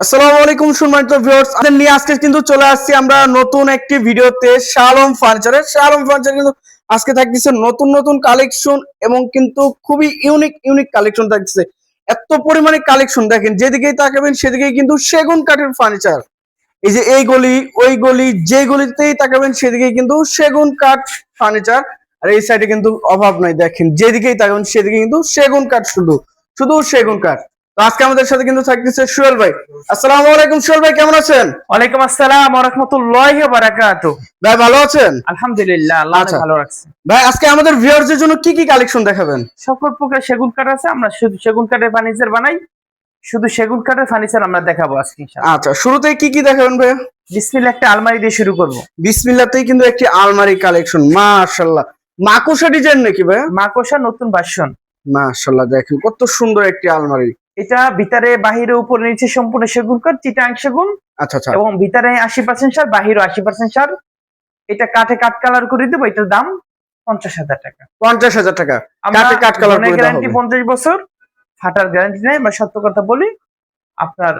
আসসালামু আলাইকুম সম্মানিত নিয়ে আজকে কিন্তু চলে আসছি আমরা নতুন একটি ভিডিওতে ফার্নিচার কিন্তু আজকে থাকতেছে নতুন নতুন কালেকশন এবং কিন্তু খুবই ইউনিক ইউনিক কালেকশন পরিমাণে কালেকশন দেখেন, যেদিকেই তাকাবেন সেদিকেই কিন্তু সেগুন কাঠের ফার্নিচার এই যে এই গলি, ওই গলি, যে গলিতেই তাকাবেন সেদিকেই কিন্তু সেগুন কাঠ ফার্নিচার আর এই সাইডে কিন্তু অভাব নাই, দেখেন, যেদিকেই তাকাবেন সেদিকে কিন্তু সেগুন কাঠ শুধু শুধু সেগুন কাঠ। আজকে আমাদের সাথে কিন্তু থাকতেছে সোহেল ভাই। আসসালামু আলাইকুম সোহেল ভাই কেমন আছেন? ওয়ালাইকুম আসসালাম ওয়া রাহমাতুল্লাহি ওয়া বারাকাতু ভাই ভালো আছেন? আলহামদুলিল্লাহ আল্লাহ আচ্ছা। ভালো রাখছে। ভাই আজকে আমাদের ভিউয়ারদের জন্য কি কি কালেকশন দেখাবেন? সকল প্রকার সেগুন কাঠ আছে আমরা শুধু সেগুন কাঠের ফার্নিচার বানাই শুধু সেগুন কাঠের ফার্নিচার আমরা দেখাবো আজকে ইনশাআল্লাহ। আচ্ছা শুরুতে কি কি দেখাবেন ভাই? বিসমিল্লাহ একটা আলমারি দিয়ে শুরু করব। বিসমিল্লাতেই কিন্তু একটি আলমারি কালেকশন মাশাআল্লাহ। মাকুসা ডিজাইন নাকি ভাই? মাকোসা নতুন ভার্সন মাশাআল্লাহ দেখেন কত সুন্দর একটি আলমারি। এটা ভিতরে বাহিরে উপরে নিচে সম্পূর্ণ সেগুন কাঠ চিটাং সেগুন। আচ্ছা আচ্ছা। এবং ভিতরে আশি পার্সেন্ট সার বাহিরে আশি পার্সেন্ট সার। এটা কাঠে কাঠ কালার করে দেবো এটার দাম পঞ্চাশ হাজার টাকা। পঞ্চাশ হাজার টাকা। কাঠে কাঠ কালার করে গ্যারান্টি। পঞ্চাশ বছর ফাটার গ্যারান্টি নেই আমরা সত্য কথা বলি আপনার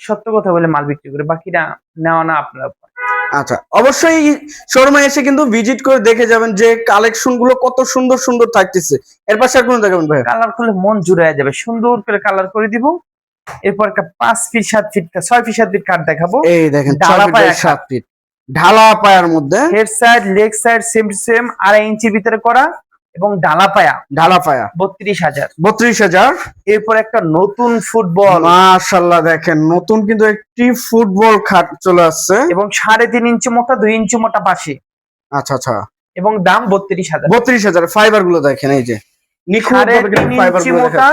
সত্য কথা বলে মাল বিক্রি করে বাকিরা নেওয়া না আপনার উপর। আচ্ছা অবশ্যই শোরুমে এসে কিন্তু ভিজিট করে দেখে যাবেন যে কালেকশনগুলো কত সুন্দর সুন্দর থাকতেছে। এর পাশে আর কোনো দেখাবেন ভাই? কালার করলে মন জুড়ে যাবে। সুন্দর করে কালার করে দিব। এরপর একটা পাঁচ ফিট সাত ফিট ছয় ফিট সাত ফিট কাঠ দেখাবো। এই দেখেন ঢালা পায়া সাত ফিট ঢালা পায়ার মধ্যে head side leg side same same আড়াই ইঞ্চির ভিতরে করা। এবং ডালা পায়া ঢালা পায়া বত্রিশ হাজার। বত্রিশ হাজার। এরপর একটা নতুন ফুটবল। মাশাল্লাহ দেখেন নতুন কিন্তু একটি ফুটবল খাট চলে আসছে। এবং সাড়ে তিন ইঞ্চি মোটা দুই ইঞ্চি মোটা পাশে আচ্ছা আচ্ছা। এবং দাম বত্রিশ হাজার। বত্রিশ হাজার ফাইবারগুলো দেখেন এই যে। নিখুঁত ফাইবারগুলো মোটা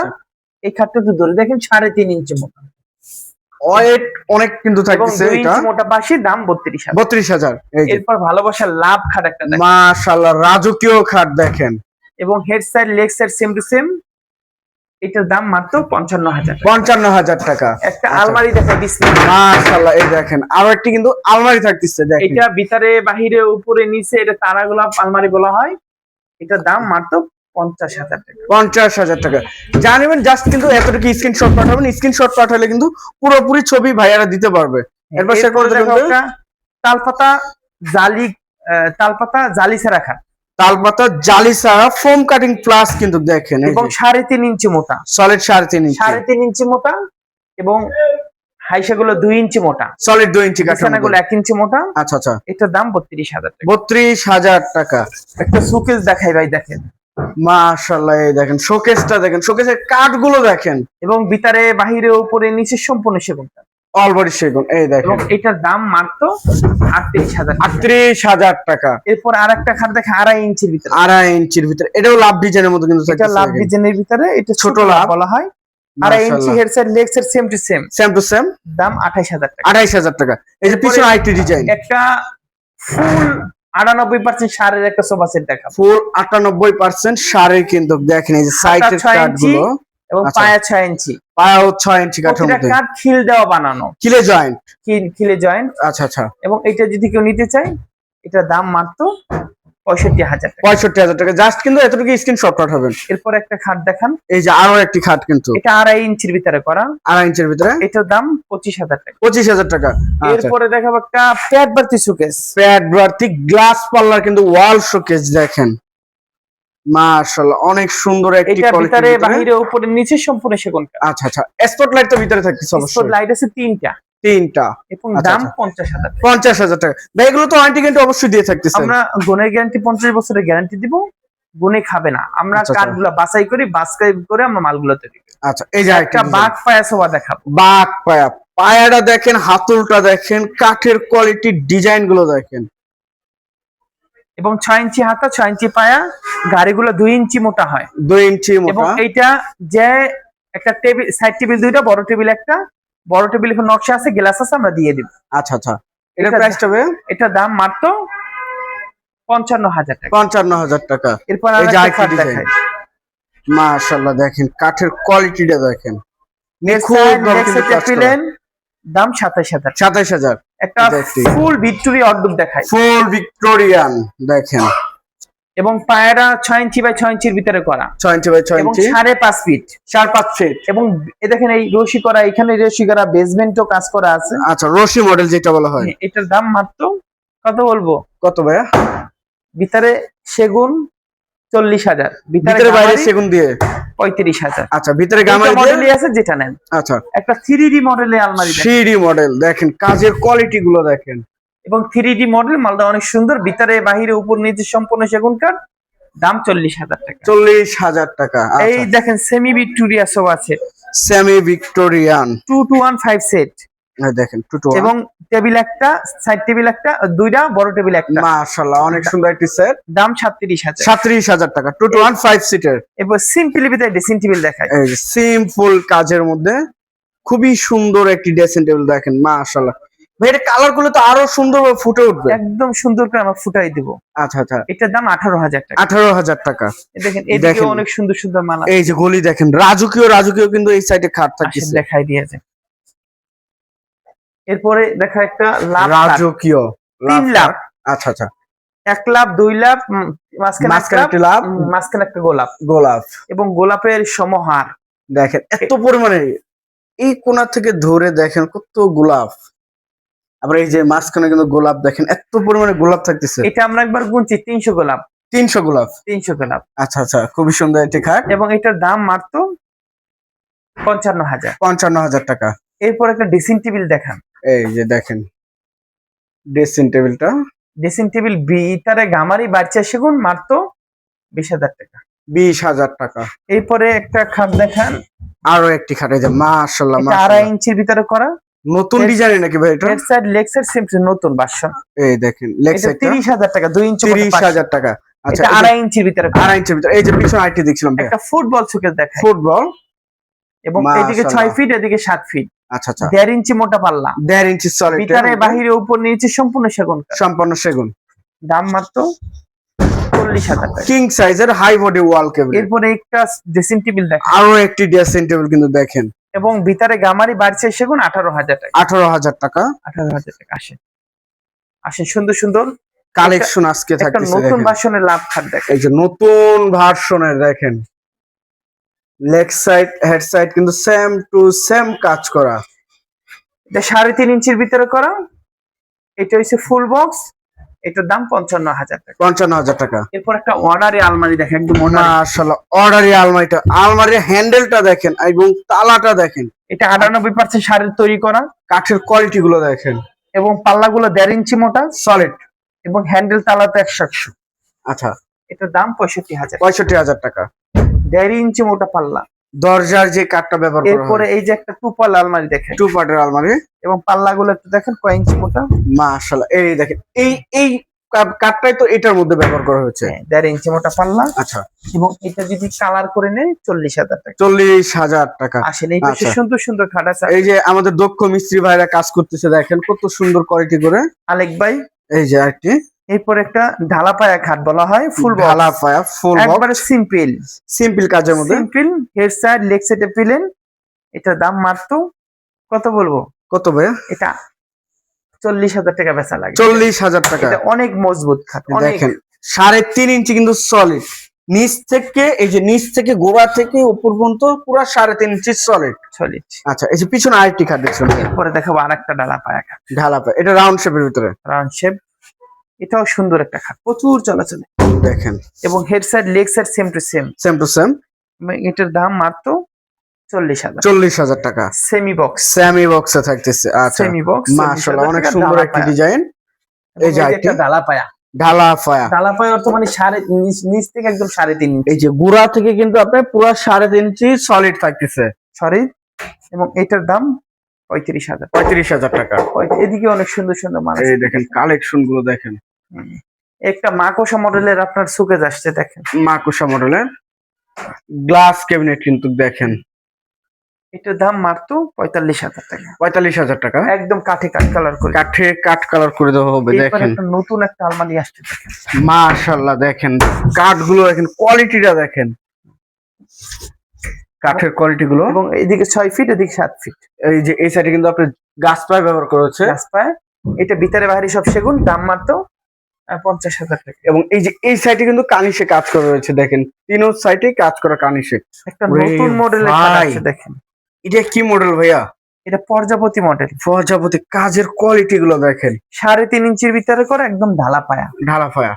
এই খাটটা একটু ধরে দেখেন সাড়ে তিন ইঞ্চি মোটা। ওয়েট অনেক কিন্তু এবং থাকতেছে এটা। মোটা পাশে দাম বত্রিশ হাজার। বত্রিশ হাজার এই যে। এরপর ভালোবাসার লাভ খাট একটা দেখেন। মাশাল্লাহ রাজকীয় খাট দেখেন। এবং head side leg side same to same এটার দাম মাত্র পঞ্চান্ন হাজার টাকা। পঞ্চান্ন হাজার টাকা। একটা আচ্ছা। আলমারি দেখা দিচ্ছি মাশাল্লাহ এই দেখেন আরও একটি কিন্তু আলমারি থাকতেছে দেখেন। এটা ভিতরে বাহিরে উপরে নিচে এটা তারা গোলাপ আলমারি বলা হয়। এটার দাম মাত্র পঞ্চাশ হাজার টাকা। পঞ্চাশ হাজার টাকা। জানিবেন জাস্ট কিন্তু এতটুকু স্ক্রিনশট পাঠাবেন। স্ক্রিনশট পাঠালে কিন্তু পুরোপুরি ছবি ভাইয়ারা দিতে পারবে। এরপর সে করে তালপাতা জালি তালপাতা জালি ছাড়া খাট। তালপাতা জালি সারা ফোম কাটিং প্লাস কিন্তু দেখেন এবং সাড়ে তিন ইঞ্চি মোটা। সলিড সাড়ে তিন ইঞ্চি। সাড়ে তিন ইঞ্চি মোটা এবং দুই ইঞ্চি মোটা। সলিড দুই ইঞ্চি এক ইঞ্চি মোটা। আচ্ছা আচ্ছা। এটার দাম বত্রিশ হাজার বত্রিশ হাজার টাকা। একটা সুকেস দেখাই ভাই দেখেন। মাশাল্লাহ দেখেন শোকেসটা দেখেন। শোকেসের কাঠগুলো দেখেন। এবং ভিতরে বাহিরে উপরে নিচে সম্পূর্ণ সেগুন। অল বডি সেগুন এই দেখেন। এটার দাম মাত্র আটত্রিশ হাজার আটত্রিশ হাজার টাকা। এরপর আর একটা খাট দেখে আড়াই ইঞ্চির ভিতরে। আড়াই ইঞ্চির ভিতরে। এটাও লাভ ডিজাইনের মতো কিন্তু এটা লাভ ডিজাইনের ভিতরে এটা ছোট লাভ। বলা হয়। আড়াই ইঞ্চি same to same same to same দাম আঠাইশ হাজার টাকা। হাজার টাকা। এই যে পিছনে আরেকটি ডিজাইন। একটা ফুল আটানব্বই পার্সেন্ট সারের একটা সোফা সেট দেখা ফুল আটানব্বই পার্সেন্ট সারের কিন্তু দেখেন এই যে সাইটের ইঞ্চি। গুলো। এবং আচ্ছা। পায়া ছয় ইঞ্চি। পায়াও ছয় ইঞ্চি কাঠের প্রতিটা মধ্যে। কাঠ খিল দেওয়া বানানো। কিলে জয়েন্ট খিল- খিলে জয়েন্ট আচ্ছা আচ্ছা। এবং এটা যদি কেউ নিতে চায় এটার দাম মাত্র পঁয়ষট্টি হাজার পঁয়ষট্টি হাজার টাকা। জাস্ট কিন্তু এতটুকু স্ক্রিনশট পাঠাবেন। এরপর একটা খাট দেখান। এই যে আরও একটি খাট কিন্তু। এটা আড়াই ইঞ্চির ভিতরে করা। আড়াই ইঞ্চির ভিতরে? এটার দাম পঁচিশ হাজার টাকা। পঁচিশ হাজার টাকা। আচ্ছা। এরপরে দেখাবো একটা সুকেস প্যাড বার্তি গ্লাস পাল্লার কিন্তু ওয়াল শোকেস দেখেন। মাশাআল্লাহ অনেক সুন্দর একটি এটা ভিতরে। বাহিরে উপরে নিচে সম্পূর্ণ সেগুন। আচ্ছা আচ্ছা স্পটলাইট তো ভিতরে থাকতেছে অবশ্যই। লাইট আছে তিনটা। তিনটা। এবং আচ্ছা, দাম আচ্ছা। পঞ্চাশ হাজার টাকা। ভাই এগুলো তো ওয়ারেন্টি কিন্তু অবশ্যই দিয়ে থাকতেছে। আমরা গুণের গ্যারান্টি পঞ্চাশ বছরের গ্যারান্টি দিব গুণে খাবে না। আমরা আচ্ছা, আচ্ছা। কাঠগুলো বাছাই করি বাছাই করে আমরা মালগুলো তৈরি করি। আচ্ছা এই যে একটা একটা বাঘ পায়া সোয়া দেখাবো। বাঘ পায়া। পায়াটা দেখেন হাতুলটা দেখেন কাঠের কোয়ালিটি ডিজাইনগুলো দেখেন। এবং ছয় ইঞ্চি হাতা ছয় ইঞ্চি পায়া গাড়িগুলো দুই ইঞ্চি মোটা হয়। দুই ইঞ্চি এবং এইটা যে একটা টেবিল সাইড টেবিল দুইটা বড় টেবিল একটা বড় টেবিল এখন নকশা আছে গ্লাস আছে আমরা দিয়ে দিব। আচ্ছা আচ্ছা। এটা এটা- প্রাইস হবে এটার দাম মাত্র পঞ্চান্ন হাজার টাকা। পঞ্চান্ন হাজার টাকা। এরপর মাশাআল্লাহ দেখেন কাঠের কোয়ালিটিটা দেখেন। দাম সাতাশ হাজার। সাতাইশ হাজার। একটা। ফুল ভিক্টোরি অর্ডুপ দেখাই। ফুল ভিক্টোরিয়ান দেখেন। এবং পায়রা ছয় ইঞ্চি বাই ছয় ইঞ্চির ভিতরে করা। ছয় ইঞ্চি বাই ছয় ইঞ্চি। সাড়ে পাঁচ ফিট চার পাঁচ ফিট এবং এ দেখেন এই রশি করা এখানে রশি করা বেসমেন্টও কাজ করা আছে। আচ্ছা রশি মডেল যেটা বলা হয়। এটার দাম মাত্র কত বলব? কত ভাইয়া? ভিতরে সেগুন চল্লিশ হাজার। ভিতরে বাইরে সেগুন দিয়ে। পঁয়ত্রিশ হাজার। আচ্ছা ভিতরে মডেলই আছে যেটা নেন। আচ্ছা। একটা থ্রি ডি মডেলে আলমারি থ্রি মডেল দেখেন কাজের কোয়ালিটি গুলো দেখেন। এবং থ্রি ডি মডেল মালদা অনেক সুন্দর। ভিতরে বাহিরে উপর নিচে সম্পূর্ণ সেগুন কাঠ। দাম চল্লিশ হাজার টাকা। চল্লিশ হাজার টাকা আচ্ছা। এই দেখেন সেমি ভিক্টোরিয়া সব আছে। Semi Victorian two two one five set দেখেন টু টু এবং টেবিল একটা সাইড টেবিল একটা দুইটা বড় টেবিল একটা। মাশাআল্লাহ অনেক সুন্দর একটি সেট দাম সাতত্রিশ হাজার। সাত্রিশ হাজার টাকা টু টু ওয়ান ফাইভ সিটের এবার সিম্পলি ভিতরে ড্রেসিং টেবিল দেখায় এই যে সিম্পল কাজের মধ্যে খুবই সুন্দর একটি ড্রেসিং টেবিল দেখেন মাশাআল্লাহ। ভাই এটা কালারগুলো তো আরও সুন্দর ফুটে উঠবে। একদম সুন্দর করে আমরা ফুটাই দিব। আচ্ছা আচ্ছা। এটার দাম আঠারো হাজার টাকা। আঠারো হাজার টাকা। দেখেন এদিকে দেখেন। অনেক সুন্দর সুন্দর মালা এই যে গলি দেখেন রাজকীয় রাজকীয় কিন্তু এই সাইডে খাট থাকছে দেখাই দিয়েছে এরপরে দেখা একটা লাভ রাজকীয় তিন লাভ আচ্ছা আচ্ছা। এক লাভ দুই লাভ মাঝখানে এক মাঝখানে লাভ, একটি মাঝখানে একটা গোলাপ। গোলাপ। এবং গোলাপের সমহার। দেখেন এত পরিমাণে। এই কোনা থেকে ধরে দেখেন কত গোলাপ। আবার এই যে মাঝখানে কিন্তু গোলাপ দেখেন এত পরিমাণে গোলাপ থাকতেছে। এটা আমরা একবার গুনছি তিনশো গোলাপ। তিনশো গোলাপ। তিনশো গোলাপ। আচ্ছা আচ্ছা খুবই সুন্দর একটি খাট। এবং এটার দাম মাত্র পঞ্চান্ন হাজার। পঞ্চান্ন হাজার টাকা। এরপর একটা ড্রেসিং টেবিল দেখান। এই যে দেখেন ড্রেসিং টেবিলটা ড্রেসিং টেবিল বি ভিতরে গামারি বাচ্চা সেগুন মাত্র বিশ হাজার টাকা। বিশ হাজার টাকা। এরপরে একটা খাট দেখান। আরও একটি খাট এই যে মাশাল্লাহ আড়াই ইঞ্চির ভিতরে করা। নতুন ডিজাইন নাকি ভাই এটা? Leg side leg side same নতুন বাসন এই দেখেন লেগ তিরিশ হাজার টাকা দুই ইঞ্চি তিরিশ হাজার টাকা। আচ্ছা আড়াই ইঞ্চির ভিতরে। আড়াই ইঞ্চির ভিতরে। এই যে পিছনে আইটি দেখছিলাম একটা ফুটবল সুকেস দেখায় ফুটবল। এবং এদিকে মাশাআল্লাহ। ছয় ফিট এদিকে সাত ফিট আচ্ছা আচ্ছা। দেড় ইঞ্চি মোটা পাল্লা। দেড় ইঞ্চি সলিড ভিতরে বাহিরে উপর নিচে সম্পূর্ণ সেগুন। সম্পন্ন সেগুন। দাম মাত্র চল্লিশ হাজার কিং সাইজের হাই বডি ওয়াল কেবল এরপরে একটা ড্রেসিং টেবিল দেখা আরও একটি ড্রেসিং টেবিল কিন্তু দেখেন। এবং ভিতরে গামারি বাড়ছে সেগুন আঠারো হাজার টাকা। আঠারো হাজার টাকা। আঠারো হাজার টাকা আসে আসে সুন্দর সুন্দর। কালেকশন আজকে একটা নতুন দেখেন। লাভ খাট দেখা এই যে নতুন ভার্সনের দেখেন। লেগ সাইড হেড সাইড কিন্তু সেম টু সেম কাজ করা। এটা সাড়ে তিন ইঞ্চির ভিতরে করা। এটা হচ্ছে ফুল বক্স এটার দাম পঞ্চান্ন হাজার টাকা। পঞ্চান্ন হাজার টাকা। এরপর একটা অর্ডারি আলমারি দেখেন একদম মাশাআল্লাহ অর্ডারি আলমারিটা। আলমারির হ্যান্ডেলটা দেখেন এবং তালাটা দেখেন। এটা আটানব্বই পার্সেন্ট শাড়ির তৈরি করা। কাঠের কোয়ালিটি গুলো দেখেন। এবং পাল্লাগুলো দেড় ইঞ্চি মোটা। সলিড এবং হ্যান্ডেল তালা তো একশো একশো। আচ্ছা। এটার দাম পঁয়ষট্টি হাজার। পঁয়ষট্টি হাজার টাকা। দেড় ইঞ্চি মোটা পাল্লা। দরজার যে কাঠটা ব্যবহার করা এরপরে এই যে একটা টুপাল আলমারি দেখেন। টু পার্টের আলমারি। এবং পাল্লাগুলো একটু দেখেন কয় ইঞ্চি মোটা? মাশাআল্লাহ এই দেখেন এই এই কাঠটাই তো এটার মধ্যে ব্যবহার করা হয়েছে। হ্যাঁ, দেড় ইঞ্চি মোটা পাল্লা। আচ্ছা। এবং এটা যদি কালার করে নেয় চল্লিশ হাজার টাকা। চল্লিশ হাজার টাকা। আসেন এই পাশে আচ্ছা। সুন্দর সুন্দর খাট আছে। এই যে আমাদের দক্ষ মিস্ত্রি ভাইরা কাজ করতেছে দেখেন কত সুন্দর কোয়ালিটি করে। আলেক ভাই। এই যে আরেকটি। এরপর একটা ঢালা পায়া খাট বলা হয় ফুল ঢালা পায়া ফুল একবারে সিম্পল সিম্পল কাজের মধ্যে। সিম্পল হেড সাইড লেগ সাইডে প্লেন এটার দাম মাত্র কত বলব? কত ভাইয়া? এটা চল্লিশ হাজার টাকা বেচা লাগে। চল্লিশ হাজার টাকা। এটা অনেক মজবুত খাট দেখেন সাড়ে তিন ইঞ্চি কিন্তু সলিড নিচ থেকে এই যে নিচ থেকে গোড়া থেকে উপর পর্যন্ত পুরো সাড়ে তিন ইঞ্চি সলিড সলিড আচ্ছা এই যে পিছনে আরেকটি খাট দেখছিলাম পরে দেখাবো আর একটা ডালা পায়া খাট। ঢালা পায়া এটা রাউন্ড শেপের ভিতরে। রাউন্ড শেপ এটাও সুন্দর একটা খাট প্রচুর চলাচলে। দেখেন। এবং head side leg side same to same same to same এটার দাম মাত্র চল্লিশ হাজার। চল্লিশ হাজার টাকা। সেমি বক্স স্যামি বক্সে থাকতেছে। আচ্ছা সেমি বক্স মাশাআল্লাহ অনেক সুন্দর একটি ডিজাইন এই যে আরেকটি। ডালা পায়া। ঢালা পায়া। ডালা পায়া অর্থ মানে সাড়ে নিচ- থেকে একদম সাড়ে তিন এই যে গুড়া থেকে কিন্তু আপনার পুরো সাড়ে তিন ইঞ্চি সলিড থাকতেছে। সরি এবং এটার দাম পঁয়ত্রিশ হাজার। পঁয়ত্রিশ হাজার টাকা। এদিকে অনেক সুন্দর সুন্দর মাল দেখেন কালেকশনগুলো দেখেন। একটা মাকোসা মডেলের আপনার সুকেজ আসছে দেখেন। মাকুসা মডেলের। গ্লাস ক্যাবিনেট কিন্তু দেখেন। এটার দাম মাত্র পঁয়তাল্লিশ হাজার টাকা। পঁয়তাল্লিশ হাজার টাকা। একদম কাঠে কাঠ কালার করে। কাঠে কাঠ কালার করে দেওয়া হবে দেখেন। একটা নতুন একটা আলমারি আসছে দেখেন। মাশাল্লাহ দেখেন। কাঠগুলো দেখেন কোয়ালিটিটা দেখেন। কাঠের কোয়ালিটি গুলো এবং এদিকে ছয় ফিট এদিকে সাত ফিট এই যে এই সাইডে কিন্তু আপনি গাছ পায়ে ব্যবহার করা হচ্ছে। গাছ পায় এটা ভিতরে বাইরে সব সেগুন দাম মাত্র আহ, পঞ্চাশ হাজার টাকা। এবং এই যে এই সাইডে কিন্তু কানিশে কাজ করা রয়েছে দেখেন। তিনও সাইডে কাজ করা কানিশে। একটা নতুন মডেলের আছে দেখেন। এটা কি মডেল ভাইয়া? এটা প্রজাপতি মডেল প্রজাপতি কাজের কোয়ালিটি গুলো দেখেন। সাড়ে তিন ইঞ্চির ভিতরে করে একদম ঢালা পায়া। ঢালা ফায়া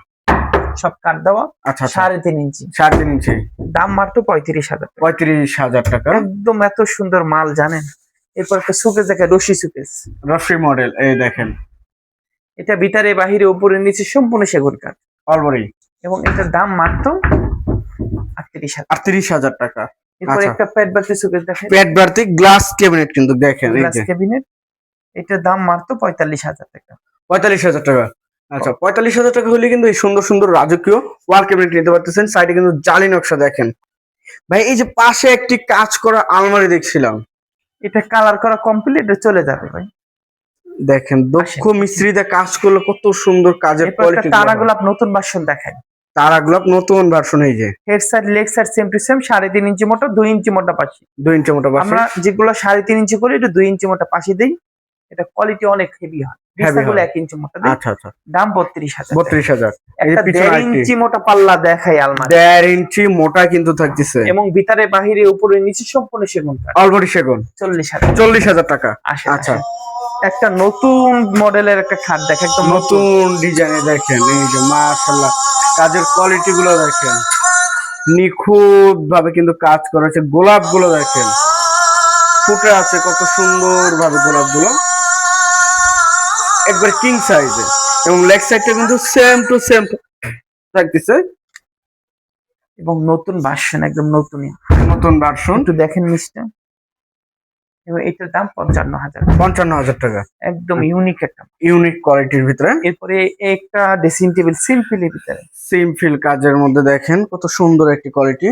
সব কাঠ দেওয়া আচ্ছা আচ্ছা। সাড়ে তিন ইঞ্চি। সাড়ে তিন ইঞ্চি। দাম মাত্র পঁয়ত্রিশ হাজার পঁয়ত্রিশ হাজার টাকা। একদম এত সুন্দর মাল জানেন? এরপর একটা সুকেস দেখে রশি সুকেস রশ্মি মডেল এই দেখেন। এটা ভিতরে বাহিরে উপরে নিচে সম্পূর্ণ সেগুন কাঠ। অলবরি। এবং এটার দাম মাত্র আটত্রিশ হাজার। আটত্রিশ হাজার টাকা। এরপর আচ্ছা। একটা প্যাড সুকেস দেখেন। গ্লাস ক্যাবিনেট কিন্তু দেখেন ক্যাবিনেট। এটার দাম মাত্র পঁয়তাল্লিশ হাজার টাকা। পঁয়তাল্লিশ হাজার টাকা। আচ্ছা পঁয়তাল্লিশ হাজার টাকা হলে কিন্তু এই সুন্দর সুন্দর রাজকীয় ওয়াল ক্যাবিনেট নিতে পারতেছেন। সাইডে কিন্তু জালি নকশা দেখেন। ভাই এই যে পাশে একটি কাজ করা আলমারি দেখছিলাম। এটা কালার করা কমপ্লিট চলে যাবে ভাই। দেখেন দক্ষ মিস্ত্রিতে কাজ করলে কত সুন্দর কাজের কোয়ালিটি তারা গোলাপ নতুন ভার্সন দেখায় তারা গোলাপ নতুন ভার্সন এই যে। Head side leg side same to same সাড়ে তিন ইঞ্চি মোটা দুই ইঞ্চি মোটা পাশি। দুই ইঞ্চি মোটা ভার্সন আমরা যেগুলো সাড়ে তিন ইঞ্চি করি এটা দুই ইঞ্চি মোটা পাশি দিই। এটা কোয়ালিটি অনেক হেভি হয়। এক ইঞ্চি মোটা দিই। আচ্ছা আচ্ছা। দাম বত্রিশ হাজার। বত্রিশ হাজার। একটা দেড়। ইঞ্চি মোটা পাল্লা দেখাই আলমারি। দেড় ইঞ্চি মোটা কিন্তু থাকতেছে। এবং ভিতরে বাহিরে উপরে নিচে সম্পূর্ণ সেগুন। কাঠ অলবডি সেগুন। চল্লিশ হাজার। চল্লিশ হাজার টাকা। আচ্ছা। একটা নতুন মডেলের একটা খাট দেখে একদম নতুন। নতুন ডিজাইনে দেখেন এই যে মাশাল্লাহ কাজের কোয়ালিটি গুলো দেখেন। নিখুঁত ভাবে কিন্তু কাজ করা হয়েছে গোলাপগুলো দেখেন। ফুটে আছে কত সুন্দর ভাবে গোলাপগুলো একবার কিং সাইজে এবং লেগ সাইডটা কিন্তু সেম টু সেম থাকতেছে। এবং নতুন ভার্সন একদম নতুনই। নতুন ভার্সন একটু দেখেন নিচটা এবং এটার দাম পঞ্চান্ন হাজার পঞ্চান্ন হাজার টাকা। একদম ইউনিক একটা ইউনিক কোয়ালিটির ভিতরে। এরপরে একটা ড্রেসিং টেবিল সিম্পলের ভিতরে। সিম্পল কাজের মধ্যে দেখেন কত সুন্দর একটি কোয়ালিটি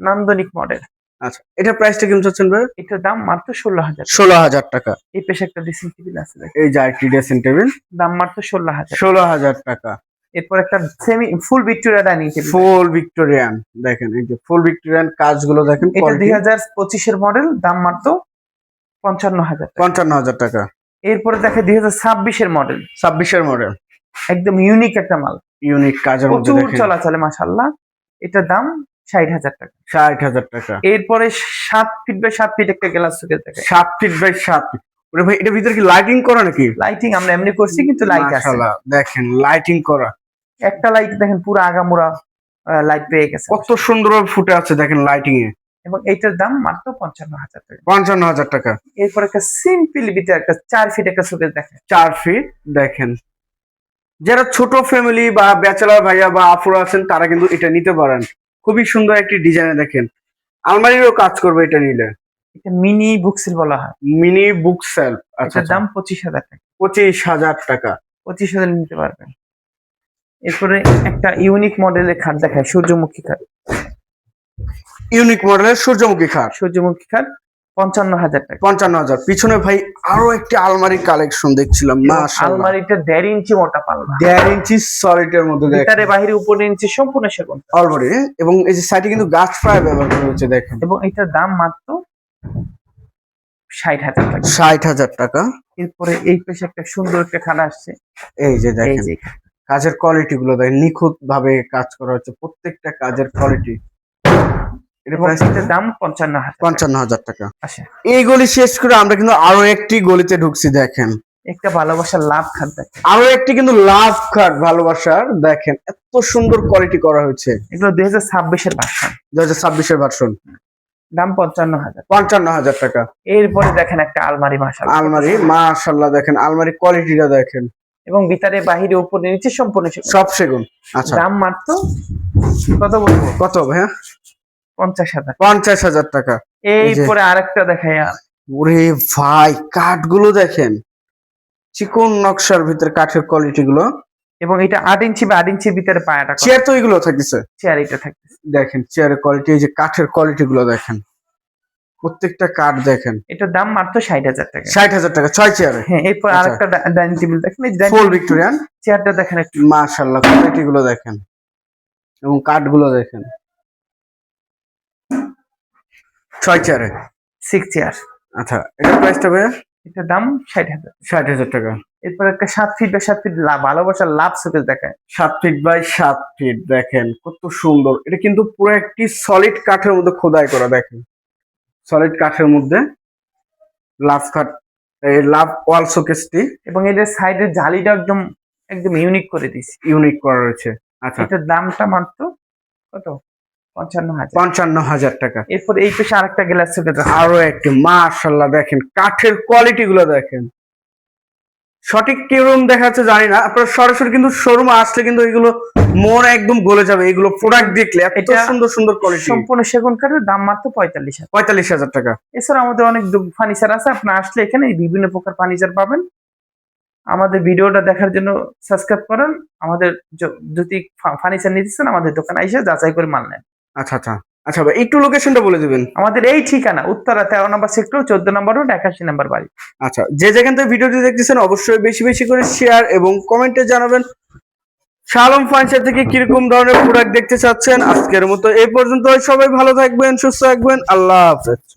নান্দনিক মডেল আচ্ছা এটা প্রাইসটা কেমন চাচ্ছেন ভাই? এটার দাম মাত্র ষোলো হাজার ষোলো হাজার টাকা। এই পেশে একটা ড্রেসিং টেবিল আছে এই যে আরেকটি ড্রেসিং টেবিল দাম মাত্র ষোলো হাজার ষোলো হাজার টাকা। এরপর একটা semi full Victoria dining table full Victorian দেখেন এই যে ফুল ভিক্টোরিয়ান কাজগুলো দেখেন এটা দুই হাজার পঁচিশের মডেল দাম মাত্র পঞ্চান্ন হাজার পঞ্চান্ন হাজার টাকা। এরপরে দেখে দুই হাজার ছাব্বিশের মডেল ছাব্বিশের মডেল একদম ইউনিক একটা মাল। ইউনিক কাজের মধ্যে প্রচুর চলাচলে মাসাল্লাহ এটার দাম ষাট হাজার টাকা। ষাট হাজার টাকা। এরপরে সাত ফিট বাই সাত ফিট একটা গ্লাস সুকেস দেখে সাত ফিট বাই সাত ফিট ভাই এটা ভিতরে কি লাইটিং করা নাকি? লাইটিং আমরা এমনি করছি কিন্তু লাইট আছে। দেখেন লাইটিং করা। একটা লাইট দেখেন পুরো আগামোড়া লাইট পেয়ে গেছে। কত সুন্দর ফুটে আছে দেখেন লাইটিং এ এবং এইটার দাম মাত্র পঞ্চান্ন হাজার টাকা। পঞ্চান্ন হাজার টাকা। এরপর একটা সিম্পল ভিতরে একটা চার ফিট একটা সুকেস দেখে চার ফিট দেখেন। যারা ছোট ফ্যামিলি বা ব্যাচেলার ভাইয়া বা আফুরা আছেন তারা কিন্তু এটা নিতে পারেন। খুবই সুন্দর একটি ডিজাইনে দেখেন। আলমারিরও কাজ করবে এটা নিলে। এটা মিনি বুকসেল বলা হয়। মিনি বুক সেলফ আচ্ছা দাম পঁচিশ হাজার টাকা। পঁচিশ হাজার টাকা। পঁচিশ হাজার নিতে পারবেন। এরপরে একটা ইউনিক মডেলের খাট দেখায় সূর্যমুখী খাট। ইউনিক মডেলের সূর্যমুখী খাট। সূর্যমুখী খাট পঞ্চান্ন হাজার টাকা। পঞ্চান্ন হাজার পিছনে ভাই আরও একটি আলমারি কালেকশন দেখছিলাম মাশাআল্লাহ। আলমারিটা দেড় ইঞ্চি মোটা পাল্লা। দেড় ইঞ্চি সলিডের মধ্যে ভিতরে বাহিরে উপরে ইঞ্চি সম্পূর্ণ সেগুন। অলরেডি এবং এই যে সাইডে কিন্তু গাছ প্রায় ব্যবহার করা হচ্ছে দেখেন। এবং এটার দাম মাত্র ষাট হাজার টাকা। ষাট হাজার টাকা। এরপরে এই পেশে একটা সুন্দর একটা খানা আসছে। এই যে দেখেন কাজের কোয়ালিটি গুলো দেখেন নিখুঁত ভাবে কাজ করা হচ্ছে। প্রত্যেকটা কাজের কোয়ালিটি এটা এবং প্রাইস এটার দাম পঞ্চান্ন হাজার টাকা। এই গলি শেষ করে আমরা কিন্তু আরও একটি গলিতে ঢুকছি দেখেন। একটা ভালোবাসার লাভ খাত দেখে আরও একটি কিন্তু লাভ কার্ড ভালোবাসার দেখেন। এত সুন্দর কোয়ালিটি করা হয়েছে। এগুলো দুই হাজার ছাব্বিশের ভাষণ দু হাজার ছাব্বিশের ভার্সন দাম পঞ্চান্ন হাজার। পঞ্চান্ন হাজার টাকা। এরপরে দেখেন একটা আলমারি মাসাল আলমারি মাশাল্লাহ দেখেন। আলমারি কোয়ালিটিটা দেখেন। এবং ভিতরে বাহিরে উপরে নিচে সম্পূর্ণ। সব সেগুন। আচ্ছা। দাম মাত্র কত বলব? কত ভাইয়া পঞ্চাশ হাজার পঞ্চাশ হাজার টাকা। এই এরপরে আরেকটা দেখাই আর। ওরে ভাই কাঠগুলো দেখেন। চিকন নকশার ভিতরে কাঠের কোয়ালিটি গুলো। এবং এটা আট ইঞ্চি বা আট ইঞ্চির ভিতরে পায়াটা চেয়ার তো এগুলো থাকতেছে। চেয়ার এটা থাকবে দেখেন চেয়ারের কোয়ালিটি এই যে কাঠের কোয়ালিটি গুলো দেখেন। প্রত্যেকটা কাঠ দেখেন। এটার দাম মাত্র ষাট হাজার টাকা। ষাট হাজার টাকা ছয় চেয়ারে হ্যাঁ এরপর আচ্ছা। আরেকটা ডাইনিং টেবিল দেখেন। ফুল ভিক্টোরিয়ান চেয়ারটা দেখেন একটু। মাশাল্লাহ কোয়ালিটি গুলো দেখেন। এবং কাঠগুলো দেখেন। ছয় চেয়ারে সিক্স চেয়ার আচ্ছা এটা প্রাইসটা ভাইয়া? এটার দাম ষাট হাজার। ষাট হাজার টাকা। এরপর একটা সাত ফিট বা সাত ফিট ভালোবাসার লাভ শোকেস দেখায়। সাত ফিট বাই সাত ফিট দেখেন কত সুন্দর। এটা কিন্তু পুরো একটি সলিড কাঠের মধ্যে খোদাই করা দেখেন। সলিড কাঠের মধ্যে লাভ কাঠ এই লাভ ওয়াল শোকেসটি এবং এদের সাইডের জালিটা একদম একদম ইউনিক করে দিছি ইউনিক করা রয়েছে। আচ্ছা। এটার দামটা মাত্র কত? পঞ্চান্ন হাজার। টাকা। এরপর এই পেশে আরেকটা গ্লাস শোকেস আরও একটি মাশাল্লাহ দেখেন কাঠের কোয়ালিটি গুলো দেখেন। সঠিক জানি না আপনার সরাসরি কিন্তু শোরুমে আসলে কিন্তু এগুলো মন একদম গলে যাবে এগুলো প্রোডাক্ট দেখলে এত সুন্দর সুন্দর কোয়ালিটি সম্পূর্ণ সেগুন কাঠের দাম মাত্র পঁয়তাল্লিশ হাজার। পঁয়তাল্লিশ হাজার টাকা। এছাড়া আমাদের অনেক ফার্নিচার আছে আপনি আসলে এখানে বিভিন্ন প্রকার ফার্নিচার পাবেন। আমাদের ভিডিওটা দেখার জন্য সাবস্ক্রাইব করেন। আমাদের যদি ফার্নিচার নিতে আমাদের দোকানে এসে যাচাই করে মাল নেন। আচ্ছা আচ্ছা। আচ্ছা ভাই একটু লোকেশনটা বলে দিবেন। আমাদের এই ঠিকানা উত্তরা তেরো নম্বর সেক্টর চোদ্দ নম্বর রোড একাশি নম্বর বাড়ি। আচ্ছা যে যেখান থেকে ভিডিওটি দেখতেছেন অবশ্যই বেশি বেশি করে শেয়ার এবং কমেন্টে জানাবেন। শালম ফার্নিচার থেকে কীরকম ধরনের প্রোডাক্ট দেখতে চাচ্ছেন আজকের মতো এই পর্যন্ত সবাই ভালো থাকবেন সুস্থ থাকবেন। আল্লাহ হাফেজ।